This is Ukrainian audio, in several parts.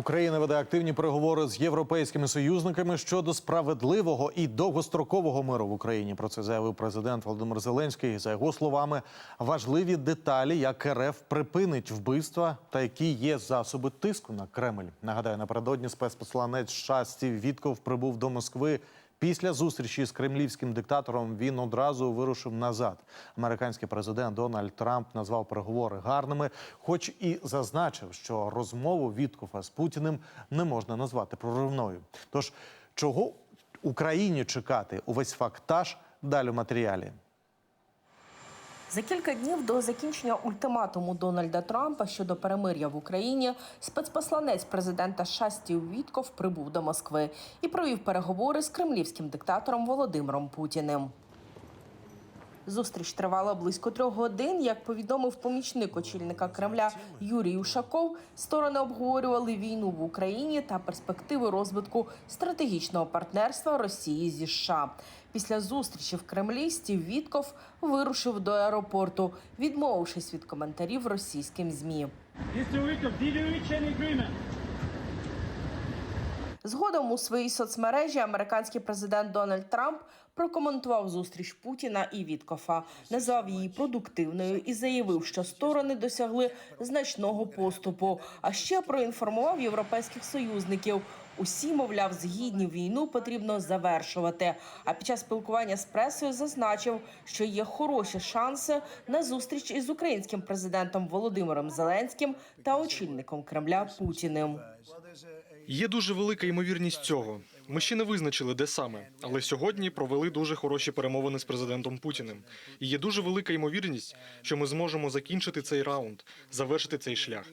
Україна веде активні переговори з європейськими союзниками щодо справедливого і довгострокового миру в Україні. Про це заявив президент Володимир Зеленський. За його словами, важливі деталі, як РФ припинить вбивства та які є засоби тиску на Кремль. Нагадаю, напередодні спецпосланець США Стів Вітков прибув до Москви. Після зустрічі з кремлівським диктатором він одразу вирушив назад. Американський президент Дональд Трамп назвав переговори гарними, хоч і зазначив, що розмову Віткофа з Путіним не можна назвати проривною. Тож чого Україні чекати увесь фактаж далі в матеріалі? За кілька днів до закінчення ультиматуму Дональда Трампа щодо перемир'я в Україні спецпосланець президента США Стів Вітков прибув до Москви і провів переговори з кремлівським диктатором Володимиром Путіним. Зустріч тривала близько трьох годин. Як повідомив помічник очільника Кремля Юрій Ушаков, сторони обговорювали війну в Україні та перспективи розвитку стратегічного партнерства Росії зі США. Після зустрічі в Кремлі Стів Вітков вирушив до аеропорту, відмовившись від коментарів російським змі. Згодом у своїй соцмережі американський президент Дональд Трамп прокоментував зустріч Путіна і Віткофа, назвав її продуктивною і заявив, що сторони досягли значного поступу. А ще проінформував європейських союзників. Усі, мовляв, згідні війну потрібно завершувати. А під час спілкування з пресою зазначив, що є хороші шанси на зустріч із українським президентом Володимиром Зеленським та очільником Кремля Путіним. Є дуже велика ймовірність цього. Ми ще не визначили, де саме, але сьогодні провели дуже хороші перемовини з президентом Путіним. І є дуже велика ймовірність, що ми зможемо закінчити цей раунд, завершити цей шлях.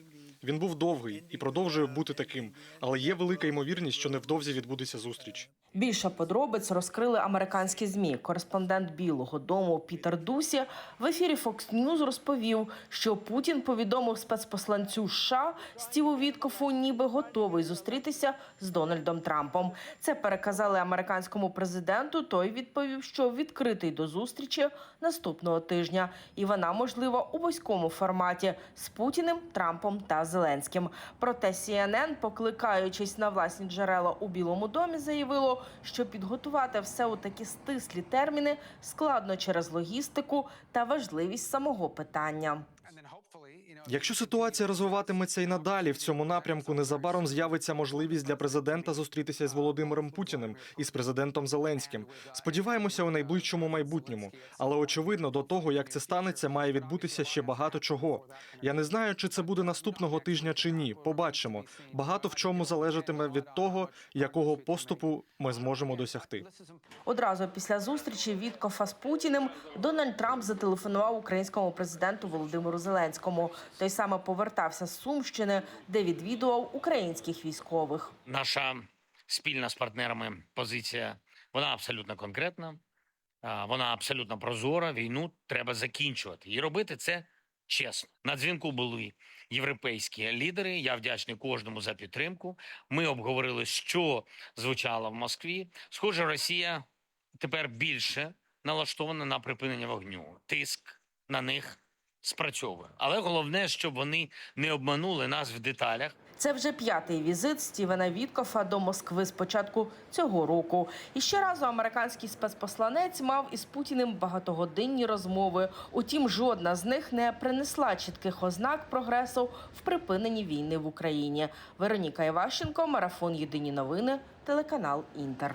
Він був довгий і продовжує бути таким, але є велика ймовірність, що невдовзі відбудеться зустріч. Більше подробиць розкрили американські змі. Кореспондент Білого Дому Пітер Дусі в ефірі Fox News розповів, що Путін повідомив спецпосланцю США Стіву Віткофу, ніби готовий зустрітися з Дональдом Трампом. Це переказали американському президенту. Той відповів, що відкритий до зустрічі наступного тижня, і вона можлива у вузькому форматі з Путіним, Трампом та Зеленським. Проте CNN, покликаючись на власні джерела у Білому домі, заявило, що підготувати все у такі стислі терміни складно через логістику та важливість самого питання. Якщо ситуація розвиватиметься і надалі в цьому напрямку, незабаром з'явиться можливість для президента зустрітися з Володимиром Путіним і з президентом Зеленським. Сподіваємося у найближчому майбутньому, але очевидно, до того як це станеться, має відбутися ще багато чого. Я не знаю, чи це буде наступного тижня чи ні. Побачимо. Багато в чому залежатиме від того, якого поступу ми зможемо досягти. Одразу після зустрічі Віткофа з Путіним Дональд Трамп зателефонував українському президенту Володимиру Зеленському. Той саме повертався з Сумщини, де відвідував українських військових. наша спільна з партнерами позиція вона абсолютно конкретна, вона абсолютно прозора. Війну треба закінчувати і робити це чесно. На дзвінку були європейські лідери. Я вдячний кожному за підтримку. Ми обговорили, що звучало в Москві. Схоже, Росія тепер більше налаштована на припинення вогню. Тиск на них спрацьовує. Але головне, щоб вони не обманули нас в деталях. Це вже п'ятий візит Стівена Віткофа до Москви з початку цього року. І ще разу американський спецпосланець мав із Путіним багатогодинні розмови. Утім, жодна з них не принесла чітких ознак прогресу в припиненні війни в Україні. Вероніка Іващенко, марафон Єдині новини, телеканал Інтер.